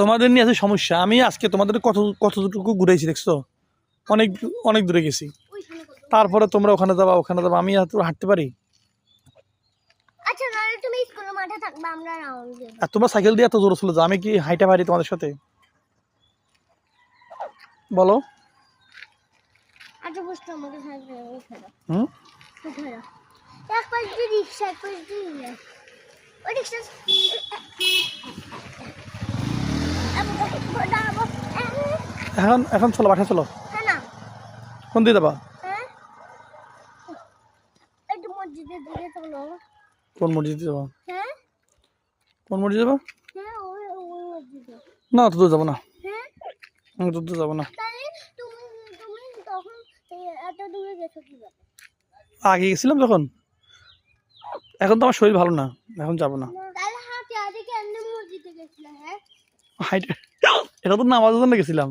তোমাদের নিয়ে আছে সমস্যা। আমি আজকে তোমাদের কত কতটুকু ঘুরেছি দেখছ? অনেক অনেক দূরে গেছি। তারপরে তোমরা ওখানে যাবা ওখানে যাবা। আমি তো হাঁটতে পারি? আচ্ছা আর তোমরা সাইকেল দিয়ে এত জোরে চলে যাও আমি কি হাইটা পারি তোমাদের সাথে? বলো। আচ্ছা হুম? এখন এখন চলো বাসায় চলো। হ্যাঁ কোন দিয়ে যাবা হ্যাঁ? কোন মসজিদে যাবা? হ্যাঁ? কোন মসজিদে যাবা? হ্যাঁ না তো যাব না। হ্যাঁ? আমি তো যাব না। আগে গেছিলাম যখন? এখন তো আমার শরীর ভালো না। এখন যাব না। হ্যাঁ? হাইটে এটা তো নামাজের জন্য গেছিলাম।